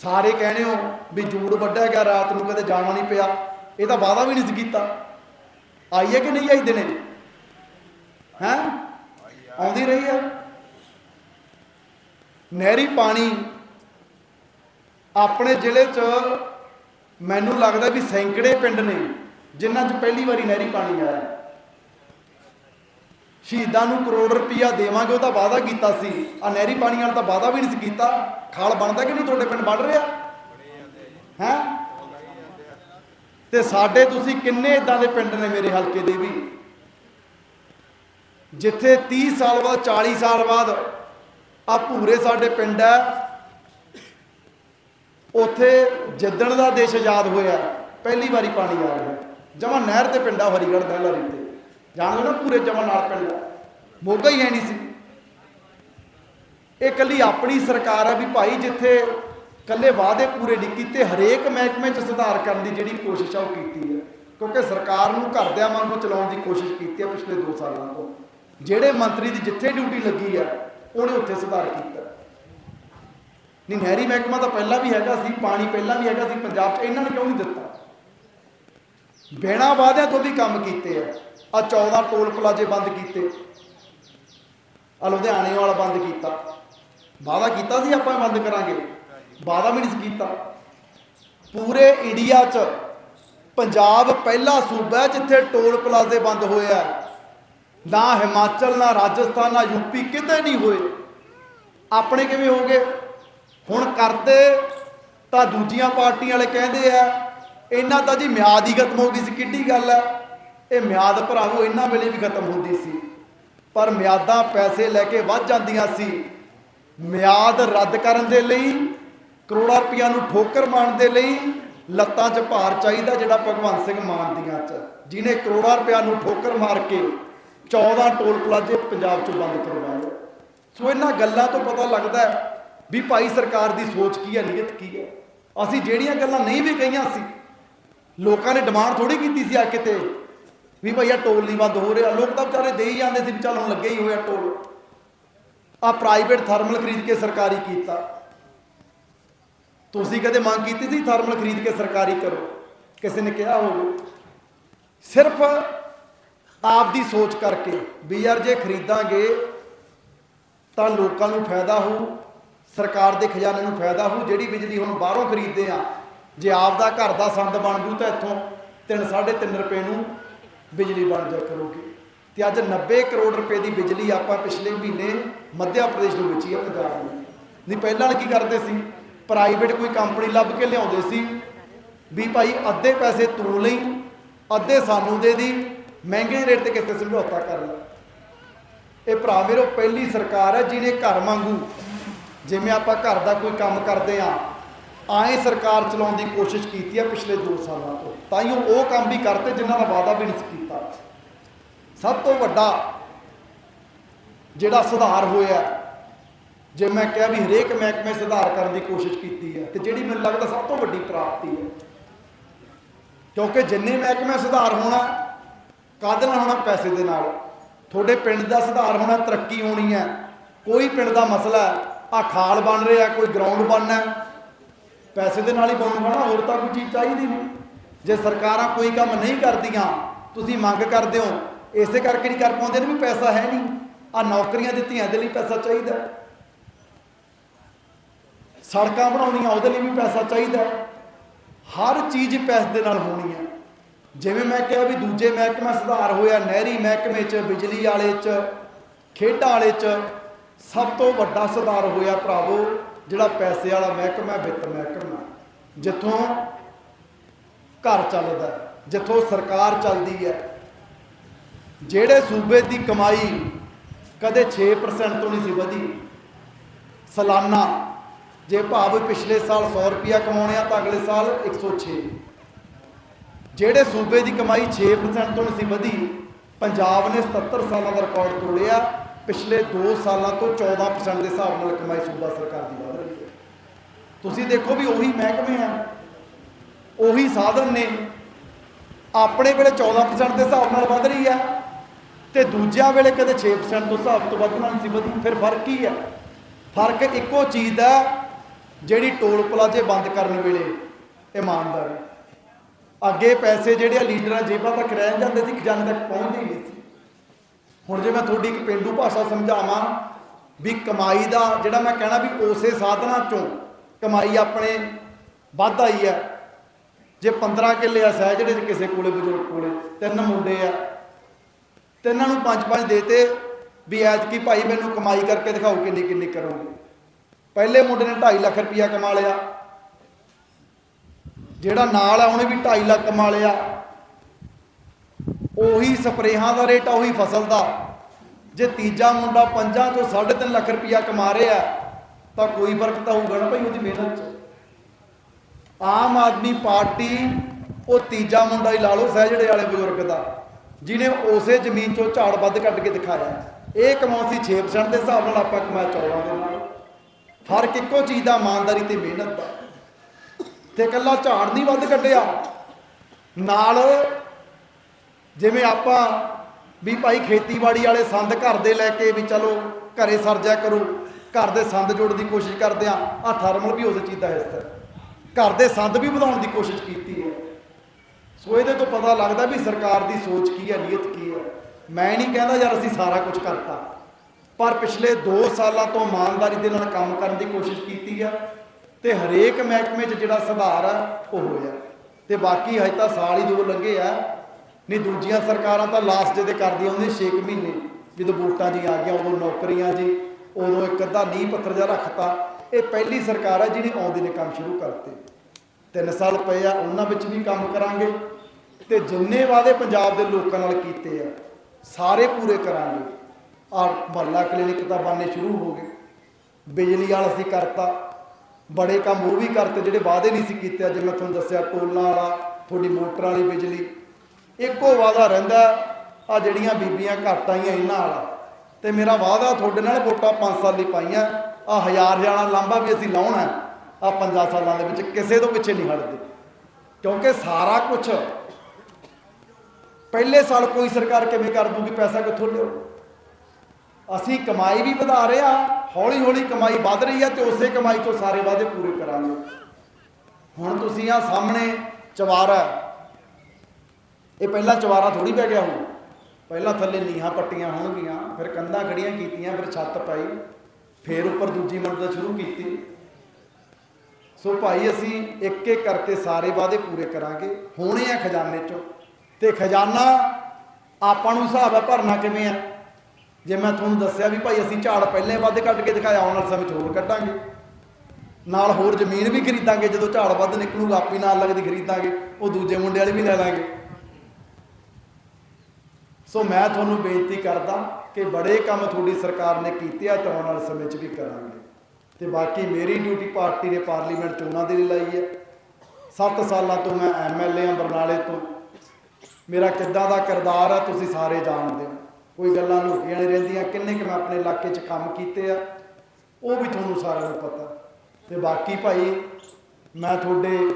ਸਾਰੇ ਕਹਿੰਦੇ ਹੋ ਵੀ ਜੂੜ ਵੱਢਿਆ ਗਿਆ ਰਾਤ ਨੂੰ ਕਦੇ ਜਾਣਾ ਨਹੀਂ ਪਿਆ। ਇਹ ਤਾਂ ਵਾਅਦਾ ਵੀ ਨਹੀਂ ਸੀ ਕੀਤਾ। ਆਈ ਹੈ ਕਿ ਨਹੀਂ ਆਈ ਦਿਨੇ? ਹੈ? ਆਉਂਦੀ ਰਹੀ ਹੈ। ਨਹਿਰੀ ਪਾਣੀ ਆਪਣੇ ਜ਼ਿਲ੍ਹੇ 'ਚ ਮੈਨੂੰ ਲੱਗਦਾ ਵੀ ਸੈਂਕੜੇ ਪਿੰਡ ਨੇ, ਜਿਨ੍ਹਾਂ 'ਚ ਪਹਿਲੀ ਵਾਰੀ ਨਹਿਰੀ ਪਾਣੀ ਆਇਆ। ਸ਼ਹੀਦਾਂ ਨੂੰ ਕਰੋੜ ਰੁਪਈਆ ਦੇਵਾਂਗੇ ਉਹਦਾ ਵਾਅਦਾ ਕੀਤਾ ਸੀ। ਆ ਨਹਿਰੀ ਪਾਣੀ ਵਾਲਾ ਤਾਂ ਵਾਅਦਾ ਵੀ ਨਹੀਂ ਸੀ ਕੀਤਾ। ਖਾਲ ਬਣਦਾ ਕਿ ਨਹੀਂ ਤੁਹਾਡੇ ਪਿੰਡ ਬਣ ਰਿਹਾ? ਹੈ? ਤੇ ਸਾਡੇ ਤੁਸੀਂ ਕਿੰਨੇ ਇਦਾਂ ਦੇ ਪਿੰਡ ਨੇ ਮੇਰੇ ਹਲਕੇ ਦੇ ਵੀ? ਜਿੱਥੇ 30 ਸਾਲ ਬਾਅਦ 40 ਸਾਲ ਬਾਅਦ ਆ ਭੂਰੇ ਸਾਡੇ ਪਿੰਡ ਹੈ, ਉਥੇ ਜਿੱਦਣ ਦਾ ਦੇਸ਼ ਆਜ਼ਾਦ ਹੋਇਆ, ਪਹਿਲੀ ਵਾਰੀ ਪਾਣੀ ਆ ਰਿਹਾ। ਜਮਾ ਨਹਿਰ ਤੇ ਪਿੰਡਾ ਹਰੀਗੜ੍ਹ ਦਹਿਲਾਰੀ ਤੇ ਜਾਣਦੇ ਹੋ ਨਾ ਪੂਰੇ ਜਮਾ ਨਾਲ ਪਿੰਡ ਮੋਗਾ ਹੀ ਹੈ ਨਹੀਂ ਸੀ। ਇਹ ਕੱਲੀ ਆਪਣੀ ਸਰਕਾਰ ਹੈ ਵੀ ਭਾਈ ਜਿੱਥੇ ਕੱਲੇ ਵਾਅਦੇ ਪੂਰੇ ਨਹੀਂ ਕੀਤੇ, ਹਰੇਕ ਮਹਿਕਮੇ 'ਚ ਸੁਧਾਰ ਕਰਨ ਦੀ ਜਿਹੜੀ ਕੋਸ਼ਿਸ਼ ਆ ਉਹ ਕੀਤੀ ਹੈ ਕਿਉਂਕਿ ਸਰਕਾਰ ਨੂੰ ਘਰਦਿਆਂ ਵਾਂਗੂ ਚਲਾਉਣ ਦੀ ਕੋਸ਼ਿਸ਼ ਕੀਤੀ ਹੈ ਪਿਛਲੇ 2 ਸਾਲਾਂ ਤੋਂ। ਜਿਹੜੇ ਮੰਤਰੀ ਦੀ ਜਿੱਥੇ ਡਿਊਟੀ ਲੱਗੀ ਆ, ਉਹਨੇ ਉੱਥੇ ਸੁਧਾਰ ਕੀਤਾ। ਨਹੀਂ, ਨਹਿਰੀ ਮਹਿਕਮਾ ਤਾਂ ਪਹਿਲਾਂ ਵੀ ਹੈਗਾ ਸੀ, ਪਾਣੀ ਪਹਿਲਾਂ ਵੀ ਹੈਗਾ ਸੀ, ਪੰਜਾਬ 'ਚ ਇਹਨਾਂ ਨੇ ਕਿਉਂ ਨਹੀਂ ਦਿੱਤਾ? ਬਿਨਾਂ ਵਾਅਦਿਆਂ ਤੋਂ ਵੀ ਕੰਮ ਕੀਤੇ ਆ। ਆ 14 ਟੋਲ ਪਲਾਜ਼ੇ ਬੰਦ ਕੀਤੇ। ਆ ਲੁਧਿਆਣੇ ਵਾਲਾ ਬੰਦ ਕੀਤਾ। ਵਾਅਦਾ ਕੀਤਾ ਸੀ ਆਪਾਂ ਬੰਦ ਕਰਾਂਗੇ। ਵਾਅਦਾ ਵੀ ਨਹੀਂ ਸੀ ਕੀਤਾ। ਪੂਰੇ ਇੰਡੀਆ 'ਚ ਪੰਜਾਬ ਪਹਿਲਾ ਸੂਬਾ ਜਿੱਥੇ ਟੋਲ ਪਲਾਜ਼ੇ ਬੰਦ ਹੋਏ ਆ। ਨਾ ਹਿਮਾਚਲ, ਨਾ ਰਾਜਸਥਾਨ, ਨਾ ਯੂਪੀ ਕਿਤੇ ਨਹੀਂ ਹੋਏ। ਆਪਣੇ ਕਿਵੇਂ ਹੋ ਗਏ? ਹੁਣ ਕਰਦੇ ਤਾਂ ਦੂਜੀਆਂ ਪਾਰਟੀਆਂ ਵਾਲੇ ਕਹਿੰਦੇ ਆ, ਇਹਨਾਂ ਦਾ ਜੀ ਮਿਆਦ ਹੀ ਖਤਮ ਹੋ ਗਈ ਸੀ, ਕਿੱਡੀ ਗੱਲ ਹੈ। ਇਹ ਮਿਆਦ ਭਰਾਵੋ, ਇਹਨਾਂ ਵੇਲੇ ਵੀ ਖਤਮ ਹੁੰਦੀ ਸੀ। ਪਰ ਮਿਆਦਾਂ ਪੈਸੇ ਲੈ ਕੇ ਵੱਧ ਜਾਂਦੀਆਂ ਸੀ। ਮਿਆਦ ਰੱਦ ਕਰਨ ਦੇ ਲਈ, ਕਰੋੜਾਂ ਰੁਪਈਆ ਨੂੰ ਠੋਕਰ ਮਾਰਨ ਦੇ ਲਈ ਲੱਤਾਂ 'ਚ ਭਾਰ ਚਾਹੀਦਾ ਜਿਹੜਾ ਭਗਵੰਤ ਸਿੰਘ ਮਾਨ ਦੀਆਂ 'ਚ। ਜਿਨੇ ਕਰੋੜਾਂ ਰੁਪਈਆ ਨੂੰ ਠੋਕਰ ਮਾਰ ਕੇ 14 ਟੋਲ ਪਲਾਜ਼ੇ ਪੰਜਾਬ 'ਚੋਂ ਬੰਦ ਕਰਵਾਏ। ਸੋ ਇਹਨਾਂ ਗੱਲਾਂ ਤੋਂ ਪਤਾ ਲੱਗਦਾ ਵੀ ਭਾਈ ਸਰਕਾਰ ਦੀ ਸੋਚ ਕੀ ਹੈ, ਨੀਅਤ ਕੀ ਹੈ। ਅਸੀਂ ਜਿਹੜੀਆਂ ਗੱਲਾਂ ਨਹੀਂ ਵੀ ਕਹੀਆਂ ਸੀ, ਲੋਕਾਂ ਨੇ ਡਿਮਾਂਡ ਥੋੜੀ ਕੀਤੀ ਸੀ ਆ ਕਿਤੇ। ਵੀ ਭਈਆ ਟੋਲ ਨਹੀਂ ਬੰਦ ਹੋ ਰਿਹਾ। ਲੋਕ ਤਾਂ ਵਿਚਾਰੇ ਦੇ ਹੀ ਜਾਂਦੇ ਸੀ ਵੀ ਚੱਲ ਹੁਣ ਲੱਗੇ ਹੀ ਹੋਇਆ ਟੋਲ। ਆ ਪ੍ਰਾਈਵੇਟ ਥਰਮਲ ਖਰੀਦ ਕੇ ਸਰਕਾਰੀ ਕੀਤਾ। ਤੁਸੀਂ ਕਦੇ ਮੰਗ ਕੀਤੀ ਸੀ ਥਰਮਲ ਖਰੀਦ ਕੇ ਸਰਕਾਰੀ ਕਰੋ? ਕਿਸੇ ਨੇ ਕਿਹਾ ਹੋਵੇ। ਸਿਰਫ ਆਪ ਦੀ ਸੋਚ ਕਰਕੇ ਵੀ ਯਾਰ ਜੇ ਖਰੀਦਾਂਗੇ ਤਾਂ ਲੋਕਾਂ ਨੂੰ ਫਾਇਦਾ ਹੋਊ, ਸਰਕਾਰ ਦੇ ਖਜ਼ਾਨੇ ਨੂੰ ਫਾਇਦਾ ਹੋਊ, ਜਿਹੜੀ ਬਿਜਲੀ ਹੁਣ ਬਾਹਰੋਂ ਖਰੀਦਦੇ ਆ। ਜੇ ਆਪ ਦਾ ਘਰ ਦਾ ਸੰਦ ਬਣ ਜੂ ਤਾਂ ਇੱਥੋਂ 3 3.5 ਰੁਪਏ ਨੂੰ ਬਿਜਲੀ ਬਣ ਜਾ ਕਰੋਗੇ। ਤੇ ਅੱਜ 90 ਕਰੋੜ ਰੁਪਏ ਦੀ ਬਿਜਲੀ ਆਪਾਂ ਪਿਛਲੇ ਮਹੀਨੇ ਮੱਧ ਪ੍ਰਦੇਸ਼ ਨੂੰ ਵੇਚੀ ਆ ਪੰਜਾਬ ਨੂੰ ਨਹੀਂ, ਪਹਿਲਾਂ ਵਾਲੇ ਕੀ ਕਰਦੇ ਸੀ? ਪ੍ਰਾਈਵੇਟ ਕੋਈ ਕੰਪਨੀ ਲੱਭ ਕੇ ਲਿਆਉਂਦੇ ਸੀ ਵੀ ਭਾਈ ਅੱਧੇ ਪੈਸੇ ਤੂੰ ਲਈ, ਅੱਧੇ ਸਾਨੂੰ ਦੇ ਦੀ, ਮਹਿੰਗੇ ਰੇਟ ਤੇ ਕਿਸੇ ਸਮਝੌਤਾ ਕਰ ਲੈ। ਇਹ ਭਰਾ ਮੇਰੋ, ਪਹਿਲੀ ਸਰਕਾਰ ਹੈ ਜਿਹਨੇ ਘਰ ਵਾਂਗੂ, ਜਿਵੇਂ ਆਪਾਂ ਘਰ ਦਾ ਕੋਈ ਕੰਮ ਕਰਦੇ ਆ ਆਏ ਸਰਕਾਰ ਚਲਾਉਣ ਦੀ ਕੋਸ਼ਿਸ਼ ਕੀਤੀ ਹੈ ਪਿਛਲੇ 2 ਸਾਲਾਂ ਤੋਂ। ਤਾਂ ਹੀ ਉਹ ਕੰਮ ਵੀ ਕਰਤੇ ਜਿਨ੍ਹਾਂ ਦਾ ਵਾਅਦਾ ਵੀ ਨਹੀਂ ਕੀਤਾ। ਸਭ ਤੋਂ ਵੱਡਾ ਜਿਹੜਾ ਸੁਧਾਰ ਹੋਇਆ, ਜੇ ਮੈਂ ਕਿਹਾ ਵੀ ਹਰੇਕ ਮਹਿਕਮੇ ਸੁਧਾਰ ਕਰਨ ਦੀ ਕੋਸ਼ਿਸ਼ ਕੀਤੀ ਹੈ, ਤੇ ਜਿਹੜੀ ਮੈਨੂੰ ਲੱਗਦਾ ਸਭ ਤੋਂ ਵੱਡੀ ਪ੍ਰਾਪਤੀ ਹੈ, ਕਿਉਂਕਿ ਜਿੰਨੇ ਮਹਿਕਮੇ ਸੁਧਾਰ ਹੋਣਾ, ਕਾਹਦੇ ਨਾਲ ਹੋਣਾ? ਪੈਸੇ ਦੇ ਨਾਲ। ਤੁਹਾਡੇ ਪਿੰਡ ਦਾ ਸੁਧਾਰ ਹੋਣਾ, ਤਰੱਕੀ ਹੋਣੀ ਹੈ। ਕੋਈ ਪਿੰਡ ਦਾ ਮਸਲਾ ਆ ਖਾਲ ਬਣ ਰਿਹਾ, ਕੋਈ ਗਰਾਊਂਡ ਬਣਨਾ ਪੈਸੇ ਦੇ ਨਾਲ ਹੀ ਬਣੂਗਾ ਨਾ ਹੋਰ ਤਾਂ ਕੋਈ ਚੀਜ਼ ਚਾਹੀਦੀ ਨਹੀਂ। ਜੇ ਸਰਕਾਰਾਂ ਕੋਈ ਕੰਮ ਨਹੀਂ ਕਰਦੀਆਂ, ਤੁਸੀਂ ਮੰਗ ਕਰਦੇ ਹੋ, ਇਸੇ ਕਰਕੇ ਨਹੀਂ ਕਰ ਪਾਉਂਦੇ ਨੇ ਵੀ ਪੈਸਾ ਹੈ ਨਹੀਂ। ਆ ਨੌਕਰੀਆਂ ਦਿੱਤੀਆਂ, ਇਹਦੇ ਲਈ ਪੈਸਾ ਚਾਹੀਦਾ। ਸੜਕਾਂ ਬਣਾਉਣੀਆਂ, ਉਹਦੇ ਲਈ ਵੀ ਪੈਸਾ ਚਾਹੀਦਾ। ਹਰ ਚੀਜ਼ ਪੈਸੇ ਦੇ ਨਾਲ ਹੋਣੀ ਹੈ। ਜਿਵੇਂ ਮੈਂ ਕਿਹਾ ਵੀ ਦੂਜੇ ਮਹਿਕਮੇ ਸੁਧਾਰ ਹੋਇਆ, ਨਹਿਰੀ ਮਹਿਕਮੇ 'ਚ, ਬਿਜਲੀ ਵਾਲੇ 'ਚ, ਖੇਡਾਂ ਵਾਲੇ 'ਚ, ਸਭ ਤੋਂ ਵੱਡਾ ਸੁਧਾਰ ਹੋਇਆ ਭਰਾਵੋ ਜਿਹੜਾ ਪੈਸੇ ਵਾਲਾ ਮਹਿਕਮਾ ਹੈ, ਵਿੱਤ ਮਹਿਕਮਾ ਜਿੱਥੋਂ ਘਰ ਚੱਲਦਾ ਜਿੱਥੋਂ ਸਰਕਾਰ ਚੱਲਦੀ ਹੈ ਜਿਹੜੇ ਸੂਬੇ ਦੀ ਕਮਾਈ ਕਦੇ 6% ਤੋਂ ਨਹੀਂ ਸੀ ਵਧੀ ਸਾਲਾਨਾ ਜੇ ਭਾਵ ਪਿਛਲੇ ਸਾਲ 100 ਰੁਪਿਆ ਕਮਾਉਣੇ ਆ ਤਾਂ ਅਗਲੇ ਸਾਲ 106 ਜਿਹੜੇ ਸੂਬੇ ਦੀ ਕਮਾਈ 6% ਤੋਂ ਨਹੀਂ ਸੀ ਵਧੀ ਪੰਜਾਬ ਨੇ 77 ਸਾਲਾਂ ਦਾ ਰਿਕਾਰਡ ਤੋੜਿਆ ਪਿਛਲੇ 2 ਸਾਲਾਂ ਤੋਂ 14% ਦੇ ਹਿਸਾਬ ਨਾਲ ਕਮਾਈ ਸੂਬਾ ਸਰਕਾਰ ਦੀ। ਤੁਸੀਂ ਦੇਖੋ ਵੀ ਉਹੀ ਮਹਿਕਮੇ ਆ ਉਹੀ ਸਾਧਨ ਨੇ। ਆਪਣੇ ਵੇਲੇ 14% ਦੇ ਹਿਸਾਬ ਨਾਲ ਵਧ ਰਹੀ ਹੈ ਤੇ ਦੂਜਿਆਂ ਵੇਲੇ ਕਦੇ 6% ਤੋਂ ਹਿਸਾਬ ਤੋਂ ਵੱਧ ਨਾਲ ਸੀ ਵਧੀ। ਫਿਰ ਫ਼ਰਕ ਕੀ ਹੈ? ਫ਼ਰਕ ਇੱਕੋ ਚੀਜ਼ ਦਾ ਜਿਹੜੀ ਟੋਲ ਪਲਾਜ਼ੇ ਬੰਦ ਕਰਨ ਵੇਲੇ ਇਮਾਨਦਾਰੀ ਅੱਗੇ ਪੈਸੇ ਜਿਹੜੇ ਆ ਲੀਡਰਾਂ ਜੇਬਾਂ ਤੱਕ ਰਹਿ ਜਾਂਦੇ ਸੀ, ਖਜ਼ਾਨੇ ਤੱਕ ਪਹੁੰਚਦੇ ਹੀ ਨਹੀਂ ਸੀ। ਹੁਣ ਜੇ ਮੈਂ ਤੁਹਾਡੀ ਇੱਕ ਪਿੰਡੂ ਭਾਸ਼ਾ ਸਮਝਾਵਾਂ ਵੀ ਕਮਾਈ ਦਾ ਜਿਹੜਾ ਮੈਂ ਕਹਿਣਾ ਵੀ ਉਸੇ ਸਾਧਨਾਂ ਚੋਂ ਕਮਾਈ ਆਪਣੇ ਵੱਧ ਆਈ ਹੈ ਜੇ 15 ਕਿੱਲੇ ਆ ਸਹਿ ਜਿਹੜੇ ਕਿਸੇ ਕੋਲੇ ਬਜ਼ੁਰਗ ਕੋਲੇ, ਤਿੰਨ ਮੁੰਡੇ ਆ। ਤਿੰਨਾਂ ਨੂੰ ਪੰਜ ਪੰਜ ਦੇਤੇ ਵੀ ਐਤਕੀ ਭਾਈ ਮੈਨੂੰ ਕਮਾਈ ਕਰਕੇ ਦਿਖਾਓ ਕਿੰਨੀ ਕਿੰਨੀ ਕਰੋਗੇ। ਪਹਿਲੇ ਮੁੰਡੇ ਨੇ 2.5 ਲੱਖ ਰੁਪਇਆ ਕਮਾ ਲਿਆ। ਜਿਹੜਾ ਨਾਲ ਆ, ਉਹਨੇ ਵੀ 2.5 ਲੱਖ ਕਮਾ ਲਿਆ। ਉਹੀ ਸਪਰੇਹਾਂ ਦਾ ਰੇਟ ਆ, ਉਹੀ ਫਸਲ ਦਾ। ਜੇ ਤੀਜਾ ਮੁੰਡਾ ਪੰਜਾਂ ਤੋਂ 3.5 ਲੱਖ ਰੁਪਇਆ ਕਮਾ ਰਿਹਾ ਤਾਂ ਕੋਈ ਫ਼ਰਕ ਤਾਂ ਹੋਊਗਾ ਨਾ ਭਾਈ ਉਹਦੀ ਮਿਹਨਤ 'ਚ। ਆਮ ਆਦਮੀ ਪਾਰਟੀ, ਉਹ ਤੀਜਾ ਮੁੰਡਾ ਹੀ ਲਾ ਲਓ ਸਹਿਜੜੇ ਵਾਲੇ ਬਜ਼ੁਰਗ ਦਾ, ਜਿਹਨੇ ਉਸੇ ਜ਼ਮੀਨ 'ਚੋਂ ਝਾੜ ਵੱਧ ਕੱਢ ਕੇ ਦਿਖਾਇਆ ਇਹ ਕਮਾਉਂਦੀ 6% ਦੇ ਹਿਸਾਬ ਨਾਲ ਆਪਾਂ ਕਮਾਇਆ 14 ਦੇ ਨਾਲ। ਫ਼ਰਕ ਇੱਕੋ ਚੀਜ਼ ਦਾ, ਇਮਾਨਦਾਰੀ ਤੇ ਮਿਹਨਤ ਦਾ। ਤੇ ਇਕੱਲਾ ਝਾੜ ਨਹੀਂ ਵੱਧ ਕੱਢਿਆ। ਨਾਲ ਜਿਵੇਂ ਆਪਾਂ ਵੀ ਭਾਈ ਖੇਤੀਬਾੜੀ ਵਾਲੇ ਸੰਦ ਘਰ ਦੇ ਲੈ ਕੇ ਵੀ ਚਲੋ ਘਰੇ ਸਰਜਾ ਕਰੋ ਘਰ ਦੇ ਸੰਦ ਜੋੜਨ ਦੀ ਕੋਸ਼ਿਸ਼ ਕਰਦੇ ਆ ਆ ਥਰਮਲ ਵੀ ਉਸ ਚੀਜ਼ ਦਾ ਹਿੱਸਾ ਘਰ ਦੇ ਸੰਦ ਵੀ ਵਧਾਉਣ ਦੀ ਕੋਸ਼ਿਸ਼ ਕੀਤੀ ਹੈ। ਸੋ ਇਹਦੇ ਤੋਂ ਪਤਾ ਲੱਗਦਾ ਵੀ ਸਰਕਾਰ ਦੀ ਸੋਚ ਕੀ ਹੈ, ਨੀਅਤ ਕੀ ਹੈ। ਮੈਂ ਨਹੀਂ ਕਹਿੰਦਾ ਯਾਰ ਅਸੀਂ ਸਾਰਾ ਕੁਝ ਕਰਤਾ। ਪਰ ਪਿਛਲੇ 2 ਸਾਲਾਂ ਤੋਂ ਇਮਾਨਦਾਰੀ ਦੇ ਨਾਲ ਕੰਮ ਕਰਨ ਦੀ ਕੋਸ਼ਿਸ਼ ਕੀਤੀ ਹੈ ਤੇ ਹਰੇਕ ਮਹਿਕਮੇ 'ਚ ਜਿਹੜਾ ਸੁਧਾਰ ਆ, ਉਹ ਹੋਇਆ। ਤੇ ਬਾਕੀ ਹਜੇ ਤਾਂ ਸਾਲ ਹੀ ਦੋ ਲੱਗੇ ਆ, ਨਹੀਂ ਦੂਜੀਆਂ ਸਰਕਾਰਾਂ ਤਾਂ ਲਾਸਟ ਜਿਹਦੇ ਕਰਦੀਆਂ ਹੁੰਦੀਆਂ 6 ਮਹੀਨੇ, ਜਦੋਂ ਵੋਟਾਂ ਜੀ ਆ ਗਿਆ ਉਦੋਂ ਨੌਕਰੀਆਂ ਜੀ ਉਦੋਂ ਇੱਕ ਅੱਧਾ ਨੀਂਹ ਪੱਥਰ ਜਿਹਾ ਰੱਖਤਾ। ਇਹ ਪਹਿਲੀ ਸਰਕਾਰ ਹੈ ਜਿਹਨੇ ਆਉਂਦੇ ਨੇ ਕੰਮ ਸ਼ੁਰੂ ਕਰਤੇ। ਤਿੰਨ ਸਾਲ ਪਏ ਆ, ਉਹਨਾਂ ਵਿੱਚ ਵੀ ਕੰਮ ਕਰਾਂਗੇ। ਤੇ ਜਿੰਨੇ ਵਾਅਦੇ ਪੰਜਾਬ ਦੇ ਲੋਕਾਂ ਨਾਲ ਕੀਤੇ ਆ, ਸਾਰੇ ਪੂਰੇ ਕਰਾਂਗੇ। ਆ ਮਹੱਲਾ ਕਲੀਨਿਕ ਤਾਂ ਬਣਨੇ ਸ਼ੁਰੂ ਹੋ ਗਏ। ਬਿਜਲੀ ਵਾਲਾ ਸੀ ਕਰਤਾ। ਬੜੇ ਕੰਮ ਉਹ ਵੀ ਕਰਤੇ ਜਿਹੜੇ ਵਾਅਦੇ ਨਹੀਂ ਸੀ ਕੀਤੇ। ਅੱਜ ਮੈਂ ਤੁਹਾਨੂੰ ਦੱਸਿਆ, ਟੋਲਾਂ ਵਾਲਾ, ਤੁਹਾਡੀ ਮੋਟਰ ਵਾਲੀ ਬਿਜਲੀ। ਇੱਕੋ ਵਾਅਦਾ ਰਹਿੰਦਾ ਆ ਜਿਹੜੀਆਂ ਬੀਬੀਆਂ ਘੱਟ ਆਈਆਂ ਇਹਨਾਂ ਵਾਲਾ। ਤੇ ਮੇਰਾ ਵਾਅਦਾ ਤੁਹਾਡੇ ਨਾਲ ਵੋਟਾਂ 5 ਸਾਲ ਲਈ ਪਾਈਆਂ। ਆ ਹਜ਼ਾਰ ਹਜ਼ਾਰਾਂ ਲਾਂਬਾ ਵੀ ਅਸੀਂ ਲਾਉਣਾ ਆ 5 ਸਾਲਾਂ ਦੇ ਵਿੱਚ ਕਿਸੇ ਤੋਂ ਪਿੱਛੇ ਨਹੀਂ ਹਟਦੇ। ਕਿਉਂਕਿ ਸਾਰਾ ਕੁਝ ਪਹਿਲੇ ਸਾਲ ਕੋਈ ਸਰਕਾਰ ਕਿਵੇਂ ਕਰ ਦੂਗੀ, ਪੈਸਾ ਕਿੱਥੋਂ ਲਿਓ ਅਸੀਂ ਕਮਾਈ ਵੀ ਵਧਾ ਰਹੇ ਆ ਹੌਲੀ ਹੌਲੀ ਕਮਾਈ ਵੱਧ ਰਹੀ ਹੈ ਤੇ ਉਸੇ ਕਮਾਈ ਤੋਂ ਸਾਰੇ ਵਾਅਦੇ ਪੂਰੇ ਕਰਾਂਗੇ। ਹੁਣ ਤੁਸੀਂ ਆ ਸਾਹਮਣੇ ਚਵਾਰਾ ਇਹ ਪਹਿਲਾਂ ਚਵਾਰਾ ਥੋੜੀ ਪੈ ਗਿਆ ਹੁਣ ਪਹਿਲਾਂ ਥੱਲੇ ਨੀਹਾਂ ਪੱਟੀਆਂ ਹੋਣਗੀਆਂ, ਫਿਰ ਕੰਧਾਂ ਖੜੀਆਂ ਕੀਤੀਆਂ, ਫਿਰ ਛੱਤ ਪਾਈ, ਫਿਰ ਉੱਪਰ ਦੂਜੀ ਮੰਜ਼ਿਲ ਸ਼ੁਰੂ ਕੀਤੀ। ਸੋ ਭਾਈ, ਅਸੀਂ ਇੱਕ ਇੱਕ ਕਰਕੇ ਸਾਰੇ ਵਾਅਦੇ ਪੂਰੇ ਕਰਾਂਗੇ, ਹੋਣੇ ਆ ਖਜ਼ਾਨੇ ਚੋਂ। ਤੇ ਖਜ਼ਾਨਾ ਆਪਾਂ ਨੂੰ ਹਿਸਾਬ ਹੈ ਭਰਨਾ ਕਿਵੇਂ ਆ? ਜੇ ਮੈਂ ਤੁਹਾਨੂੰ ਦੱਸਿਆ ਵੀ ਭਾਈ, ਅਸੀਂ ਝਾੜ ਪਹਿਲੇ ਵੱਧ ਕੱਢ ਕੇ ਦਿਖਾਇਆ, ਆਉਣ ਵਾਲੇ ਸਮੇਂ 'ਚ ਹੋਰ ਕੱਢਾਂਗੇ। ਨਾਲ ਹੋਰ ਜ਼ਮੀਨ ਵੀ ਖਰੀਦਾਂਗੇ, ਜਦੋਂ ਝਾੜ ਵੱਧ ਨਿਕਲੂਗਾ, ਆਪੀ ਨਾਲ ਲੱਗਦੀ ਖਰੀਦਾਂਗੇ, ਉਹ ਦੂਜੇ ਮੁੰਡੇ ਵਾਲੇ ਵੀ ਲੈ ਲਾਂਗੇ। ਸੋ ਮੈਂ ਤੁਹਾਨੂੰ ਬੇਨਤੀ ਕਰਦਾ ਕਿ ਬੜੇ ਕੰਮ ਤੁਹਾਡੀ ਸਰਕਾਰ ਨੇ ਕੀਤੇ ਆ ਤੇ ਆਉਣ ਵਾਲੇ ਸਮੇਂ 'ਚ ਵੀ ਕਰਾਂਗੇ। ਤੇ ਬਾਕੀ ਮੇਰੀ ਡਿਊਟੀ ਪਾਰਟੀ ਨੇ ਪਾਰਲੀਮੈਂਟ ਚੋਣਾਂ ਦੇ ਲਈ ਲਾਈ ਹੈ। 7 ਸਾਲਾਂ ਤੋਂ ਮੈਂ ਐਮਐਲਏ ਆ ਬਰਨਾਲੇ ਤੋਂ। ਮੇਰਾ ਕਿੱਦਾਂ ਦਾ ਕਿਰਦਾਰ ਆ, ਤੁਸੀਂ ਸਾਰੇ ਜਾਣਦੇ ਹੋ। ਕੋਈ ਗੱਲਾਂ ਲੁਕੀਆਂ ਨਹੀਂ ਰਹਿੰਦੀਆਂ, ਕਿੰਨੇ ਕਿ ਮੈਂ ਆਪਣੇ ਇਲਾਕੇ 'ਚ ਕੰਮ ਕੀਤੇ ਆ, ਉਹ ਵੀ ਤੁਹਾਨੂੰ ਸਾਰਿਆਂ ਨੂੰ ਪਤਾ। ਤੇ ਬਾਕੀ ਭਾਈ, ਮੈਂ ਤੁਹਾਡੇ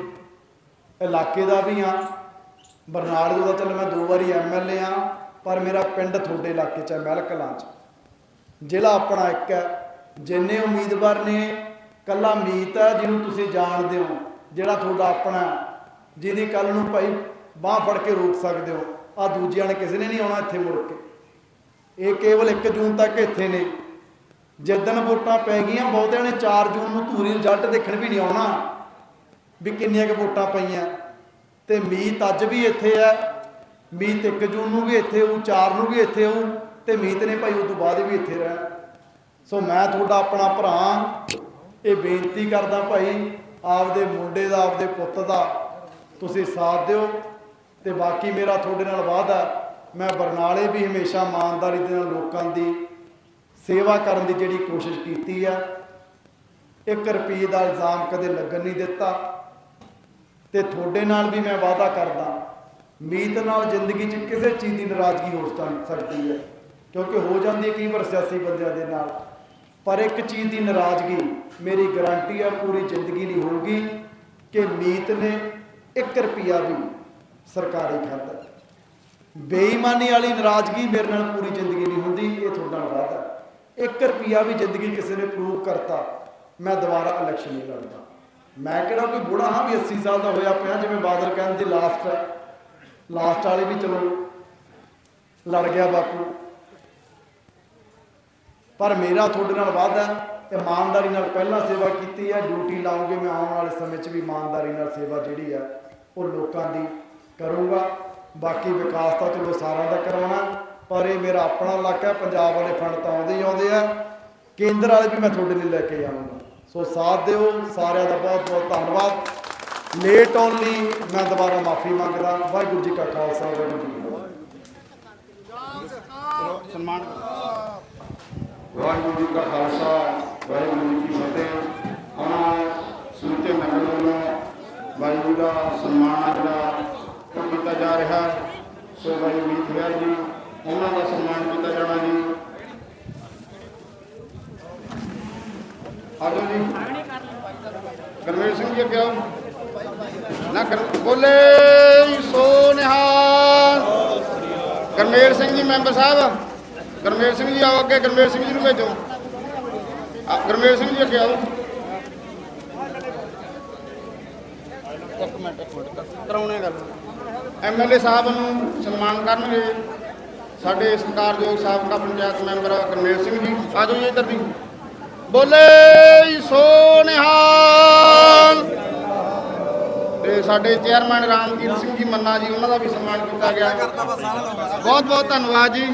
ਇਲਾਕੇ ਦਾ ਵੀ ਆ ਬਰਨਾਲੇ ਦਾ ਚੱਲ ਮੈਂ ਦੋ ਵਾਰੀ ਐਮਐਲਏ ਆ ਪਰ ਮੇਰਾ ਪਿੰਡ ਤੁਹਾਡੇ ਇਲਾਕੇ 'ਚ ਹੈ ਮਹਿਲ ਕਲਾਂ 'ਚ। ਜ਼ਿਲ੍ਹਾ ਆਪਣਾ ਇੱਕ ਹੈ। ਜਿੰਨੇ ਉਮੀਦਵਾਰ ਨੇ, ਕੱਲਾ ਮੀਤ ਹੈ ਜਿਹਨੂੰ ਤੁਸੀਂ ਜਾਣਦੇ ਹੋ, ਜਿਹੜਾ ਤੁਹਾਡਾ ਆਪਣਾ ਜਿਹਦੀ ਕੱਲ ਨੂੰ ਭਾਈ ਬਾਹ ਫੜ ਕੇ ਰੋਕ ਸਕਦੇ ਹੋ। ਆ ਦੂਜਿਆਂ ਨੇ ਕਿਸੇ ਨੇ ਨਹੀਂ ਆਉਣਾ ਇੱਥੇ ਮੁੜ ਕੇ। ਇਹ ਕੇਵਲ 1 ਜੂਨ ਤੱਕ ਇੱਥੇ ਨੇ। ਜਿੱਦਣ ਵੋਟਾਂ ਪੈ ਗਈਆਂ, ਬਹੁਤਿਆਂ ਨੇ 4 ਜੂਨ ਨੂੰ ਧੂਰੀ ਰਿਜ਼ਲਟ ਦੇਖਣ ਵੀ ਨਹੀਂ ਆਉਣਾ, ਵੀ ਕਿੰਨੀਆਂ ਕੁ ਵੋਟਾਂ ਪਈਆਂ। ਤੇ ਮੀਤ ਅੱਜ ਵੀ ਇੱਥੇ ਹੈ। ਮੀਤ 1 ਜੂਨ ਨੂੰ ਵੀ ਇੱਥੇ ਹੋਊ 4 ਨੂੰ ਵੀ ਇੱਥੇ ਹੋਊ ਤੇ ਮੀਤ ਨੇ ਭਾਈ ਉਸ ਤੋਂ ਬਾਅਦ ਵੀ ਇੱਥੇ ਰਹਿਣਾ। ਸੋ ਮੈਂ ਤੁਹਾਡਾ ਆਪਣਾ ਭਰਾ ਇਹ ਬੇਨਤੀ ਕਰਦਾ ਭਾਈ, ਆਪਦੇ ਮੁੰਡੇ ਦਾ, ਆਪਦੇ ਪੁੱਤ ਦਾ ਤੁਸੀਂ ਸਾਥ ਦਿਓ ਤੇ ਬਾਕੀ ਮੇਰਾ ਤੁਹਾਡੇ ਨਾਲ ਵਾਅਦਾ ਮੈਂ ਬਰਨਾਲੇ ਵੀ ਹਮੇਸ਼ਾ ਇਮਾਨਦਾਰੀ ਦੇ ਨਾਲ ਲੋਕਾਂ ਦੀ ਸੇਵਾ ਕਰਨ ਦੀ ਜਿਹੜੀ ਕੋਸ਼ਿਸ਼ ਕੀਤੀ ਆ 1 ਰੁਪਏ ਦਾ ਇਲਜ਼ਾਮ ਕਦੇ ਲੱਗਣ ਨਹੀਂ ਦਿੱਤਾ ਤੇ ਤੁਹਾਡੇ ਨਾਲ ਵੀ ਮੈਂ ਵਾਅਦਾ ਕਰਦਾ। ਮੀਤ ਨਾਲ ਜ਼ਿੰਦਗੀ 'ਚ ਕਿਸੇ ਚੀਜ਼ ਦੀ ਨਾਰਾਜ਼ਗੀ ਹੋ ਸਕ- ਸਕਦੀ ਹੈ। ਕਿਉਂਕਿ ਹੋ ਜਾਂਦੀ ਹੈ ਕਈ ਵਾਰ ਸਿਆਸੀ ਬੰਦਿਆਂ ਦੇ ਨਾਲ। ਪਰ ਇੱਕ ਚੀਜ਼ ਦੀ ਨਾਰਾਜ਼ਗੀ ਮੇਰੀ ਗਾਰੰਟੀ ਆ, ਪੂਰੀ ਜ਼ਿੰਦਗੀ ਨਹੀਂ ਹੋਊਗੀ ਕਿ ਮੀਤ ਨੇ 1 ਰੁਪਿਆ ਵੀ ਸਰਕਾਰੀ ਖਾਤਾ ਬੇਈਮਾਨੀ ਵਾਲੀ ਨਾਰਾਜ਼ਗੀ ਮੇਰੇ ਨਾਲ ਪੂਰੀ ਜ਼ਿੰਦਗੀ ਨਹੀਂ ਹੁੰਦੀ, ਇਹ ਤੁਹਾਡਾ ਨਾਲ ਵਾਅਦਾ 1 ਰੁਪਿਆ ਵੀ ਜ਼ਿੰਦਗੀ ਕਿਸੇ ਨੇ ਪ੍ਰੂਵ ਕਰਤਾ, ਮੈਂ ਦੁਬਾਰਾ ਇਲੈਕਸ਼ਨ ਨਹੀਂ ਲੜਦਾ। ਮੈਂ ਕਿਹੜਾ ਕੋਈ ਬੁੜਾ ਹਾਂ ਵੀ 80 ਸਾਲ ਦਾ ਹੋਇਆ ਪਿਆ, ਜਿਵੇਂ ਬਾਦਲ ਕਹਿੰਦੇ ਲਾਸਟ ਲਾਸਟ ਵਾਲੇ ਵੀ ਚਲੋ ਲੜ ਗਿਆ ਬਾਪੂ। ਪਰ ਮੇਰਾ ਤੁਹਾਡੇ ਨਾਲ ਵਾਅਦਾ ਹੈ, ਇਮਾਨਦਾਰੀ ਨਾਲ ਪਹਿਲਾਂ ਸੇਵਾ ਕੀਤੀ ਹੈ ਡਿਊਟੀ ਲਾਉਂਗੇ ਮੈਂ ਆਉਣ ਵਾਲੇ ਸਮੇਂ 'ਚ ਵੀ ਇਮਾਨਦਾਰੀ ਨਾਲ ਸੇਵਾ ਜਿਹੜੀ ਆ ਉਹ ਲੋਕਾਂ ਦੀ ਕਰੂੰਗਾ। ਬਾਕੀ ਵਿਕਾਸ ਤਾਂ ਚਲੋ ਸਾਰਿਆਂ ਦਾ ਕਰਾਉਣਾ ਪਰ ਇਹ ਮੇਰਾ ਆਪਣਾ ਇਲਾਕਾ ਹੈ ਪੰਜਾਬ ਵਾਲੇ ਫੰਡ ਤਾਂ ਆਉਂਦੇ ਹੀ ਆਉਂਦੇ ਆ। ਕੇਂਦਰ ਵਾਲੇ ਵੀ ਮੈਂ ਤੁਹਾਡੇ ਲਈ ਲੈ ਕੇ ਜਾਵਾਂਗਾ ਸੋ ਸਾਥ ਦਿਓ ਸਾਰਿਆਂ ਦਾ ਬਹੁਤ ਬਹੁਤ ਧੰਨਵਾਦ। ਲੇਟ ਆਉਣ ਲਈ ਮੈਂ ਦੁਬਾਰਾ ਮਾਫੀ ਮੰਗਦਾ। ਵਾਹਿਗੁਰੂ ਜੀ ਕਾ ਖਾਲਸਾ ਵਾਹਿਗੁਰੂ ਜੀ ਕੀ ਫਤਿਹ। ਸਨਮਾਨ ਵਾਹਿਗੁਰੂ ਜੀ ਕਾ ਖਾਲਸਾ ਵਾਹਿਗੁਰੂ ਜੀ ਕੀ ਫਤਿਹ। ਉਹਨਾਂ ਸੁਣਤੇ ਨਗਰ ਵੱਲੋਂ ਜੀ ਦਾ ਸਨਮਾਨ ਆ ਜਿਹੜਾ ਉਹ ਕੀਤਾ ਜਾ ਰਿਹਾ। ਸੋ ਬਾਈ ਮੀਤ ਹੈ ਜੀ ਉਹਨਾਂ ਦਾ ਸਨਮਾਨ ਕੀਤਾ ਜਾਣਾ ਜੀ। ਆਜੋ ਜੀ। ਗਰਮੇਲ ਸਿੰਘ ਜੀ ਅੱਗੇ ਆਓ। ਨਾ ਕਰ ਬੋਲੇ ਸੋ ਨਿਹਾਲ। ਗਰਮੇਲ ਸਿੰਘ ਜੀ ਮੈਂਬਰ ਸਾਹਿਬ ਗਰਮੇਲ ਸਿੰਘ ਜੀ ਆਓ ਅੱਗੇ ਗਰਮੇਲ ਸਿੰਘ ਜੀ ਨੂੰ ਭੇਜੋ। ਆ, ਗਰਮੇਲ ਸਿੰਘ ਜੀ ਅੱਗੇ ਆਓ। ਇੱਕ ਮਿੰਟ ਇੱਕ ਮਿੰਟ ਕਰਾਉਣੇ ਗੱਲ। ਐਮਐਲਏ ਸਾਹਿਬ ਨੂੰ ਸਨਮਾਨ ਕਰਨਗੇ। ਸਾਡੇ ਸਤਿਕਾਰਯੋਗ ਸਾਬਕਾ ਪੰਚਾਇਤ ਮੈਂਬਰ ਗਰਮੇਲ ਸਿੰਘ ਜੀ ਆ ਜਾਓ ਜੀ ਇੱਧਰ ਦੀ ਬੋਲੇ ਸੋ ਨਿਹਾਲ। ਤੇ ਸਾਡੇ ਚੇਅਰਮੈਨ ਰਾਮਜੀਤ ਸਿੰਘ ਜੀ ਮੰਨਾ ਜੀ ਉਹਨਾਂ ਦਾ ਵੀ ਸਨਮਾਨ ਕੀਤਾ ਗਿਆ। ਬਹੁਤ ਬਹੁਤ ਧੰਨਵਾਦ ਜੀ।